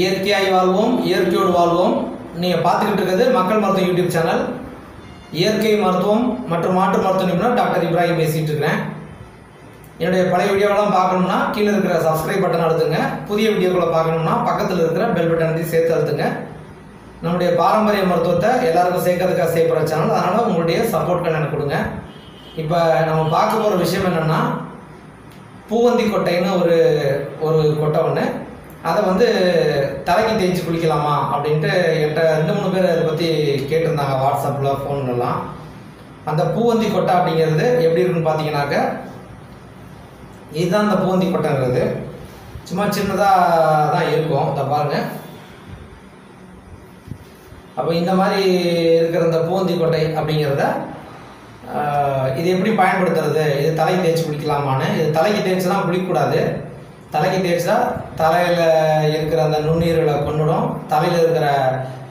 இயற்கையாய் வாழ்வோம் இயற்கையோடு வாழ்வோம். நீங்கள் பார்த்துக்கிட்டு இருக்கிறது மக்கள் மருத்துவம் யூடியூப் சேனல். இயற்கை மருத்துவம் மற்றும் மாற்று மருத்துவ நிபுணர் டாக்டர் இப்ராஹிம் பேசிகிட்டு இருக்கிறேன். என்னுடைய பழைய வீடியோவெல்லாம் பார்க்கணும்னா கீழே இருக்கிற சப்ஸ்கிரைப் பட்டன் அழுத்துங்க. புதிய வீடியோக்களை பார்க்கணும்னா பக்கத்தில் இருக்கிற பெல் பட்டன் சேர்த்து அழுத்துங்க. நம்முடைய பாரம்பரிய மருத்துவத்தை எல்லாருக்கும் சேர்க்கறதுக்காக செய்யப்படுற சேனல் அதனால் உங்களுடைய சப்போர்ட் எனக்கு கொடுங்க. இப்போ நம்ம பார்க்க போகிற விஷயம் என்னென்னா பூவந்தி கொட்டைன்னு ஒரு ஒரு கொட்டை ஒன்று அதை வந்து தலைக்கு தேய்ச்சி குளிக்கலாமா அப்படின்ட்டு என்கிட்ட ரெண்டு மூணு பேர் அதை பற்றி கேட்டிருந்தாங்க வாட்ஸ்அப்பில் ஃபோன்லலாம். அந்த பூவந்தி கொட்டை அப்படிங்கிறது எப்படி இருக்குன்னு பார்த்தீங்கன்னாக்க இதுதான் அந்த பூவந்தி கொட்டைங்கிறது. சும்மா சின்னதாக தான் இருக்கும். இதை பாருங்க. அப்போ இந்த மாதிரி இருக்கிற இந்த பூவந்தி கொட்டை அப்படிங்கிறத இது எப்படி பயன்படுத்துறது? இது தலைக்கு தேய்ச்சி குளிக்கலாமான்னு. இது தலைக்கு தேய்ச்சி தான் குளிக்கக்கூடாது. தலைக்கு தேய்ச்சா தலையில் இருக்கிற அந்த நுண்ணீர்களை கொண்டுடும் தலையில் இருக்கிற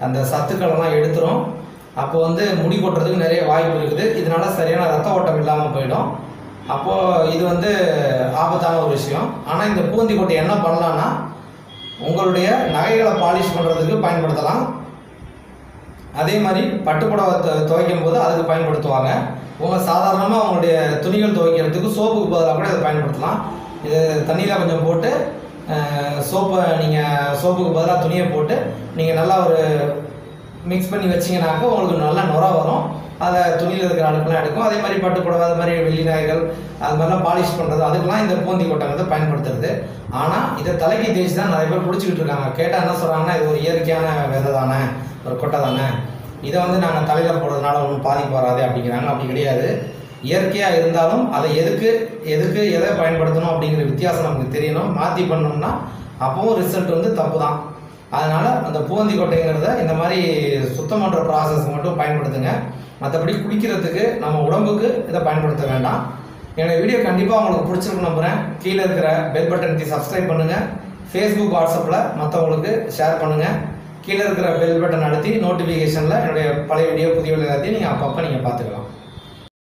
அந்த சத்துக்களெல்லாம் எடுத்துரும். அப்போ வந்து முடி கொட்டுறதுக்கு நிறைய வாய்ப்பு இருக்குது. இதனால சரியான ரத்த ஓட்டம் இல்லாமல் போயிடும். அப்போது இது வந்து ஆபத்தான ஒரு விஷயம். ஆனால் இந்த பூந்தி கொட்டை என்ன பண்ணலான்னா உங்களுடைய நகைகளை பாலிஷ் பண்ணுறதுக்கு பயன்படுத்தலாம். அதே மாதிரி பட்டுப்புடவை துவைக்கும் போது அதுக்கு பயன்படுத்துவாங்க. உங்கள் சாதாரணமாக அவங்களுடைய துணிகள் துவைக்கிறதுக்கு சோப்புக்கு பதிலாக கூட இதை பயன்படுத்தலாம். இது தண்ணியில் கொஞ்சம் போட்டு சோப்பை நீங்கள் சோப்புக்கு பதிலாக துணியை போட்டு நீங்கள் நல்லா ஒரு மிக்ஸ் பண்ணி வச்சிங்கனாக்கா உங்களுக்கு நல்லா நுர வரும். அதை துணியில் இருக்கிற அழுக்கெல்லாம் எடுக்கும். அதே மாதிரி பட்டு அது மாதிரி வெள்ளி நகைகள் அது மாதிரிலாம் பாலிஷ் பண்ணுறது அதுக்கெல்லாம் இந்த பூந்தி கொட்டை பயன்படுத்துறது. ஆனால் இதை தலைக்கு தேய்ச்சி தான் நிறைய பேர் பிடிச்சிக்கிட்டு இருக்காங்க. கேட்டால் என்ன சொல்கிறாங்கன்னா இது ஒரு இயற்கையான விதை தானே ஒரு கொட்டை தானே. இதை வந்து நாங்கள் தலையில் போடுறதுனால ஒன்றும் பாதிப்பு வராது அப்படிங்கிறாங்க. அப்படி கிடையாது. இயற்கையாக இருந்தாலும் அதை எதுக்கு எதுக்கு எதை பயன்படுத்தணும் அப்படிங்கிற வித்தியாசம் நமக்கு தெரியணும். மாற்றி பண்ணோம்னா அப்பவும் ரிசல்ட் வந்து தப்பு தான் அதனால் அந்த பூந்தி கொட்டைங்கிறத இந்த மாதிரி சுத்தம் பண்ணுற ப்ராசஸ் மட்டும் பயன்படுத்துங்க. மற்றபடி குடிக்கிறதுக்கு நம்ம உடம்புக்கு இதை பயன்படுத்த வேண்டாம். என்னோடய வீடியோ கண்டிப்பாக உங்களுக்கு பிடிச்சிருக்கு நம்புகிறேன் கீழே இருக்கிற பெல் பட்டனுக்கு சப்ஸ்கிரைப் பண்ணுங்கள் ஃபேஸ்புக் வாட்ஸ்அப்பில் மற்றவங்களுக்கு ஷேர் பண்ணுங்கள் கீழே இருக்கிற பெல் பட்டன் அழுத்தி நோட்டிஃபிகேஷனில் என்னுடைய பழைய வீடியோ புதிய வீடியோ எல்லாத்தையும் நீங்கள் அப்பப்போ நீங்கள் பார்த்துக்கலாம்.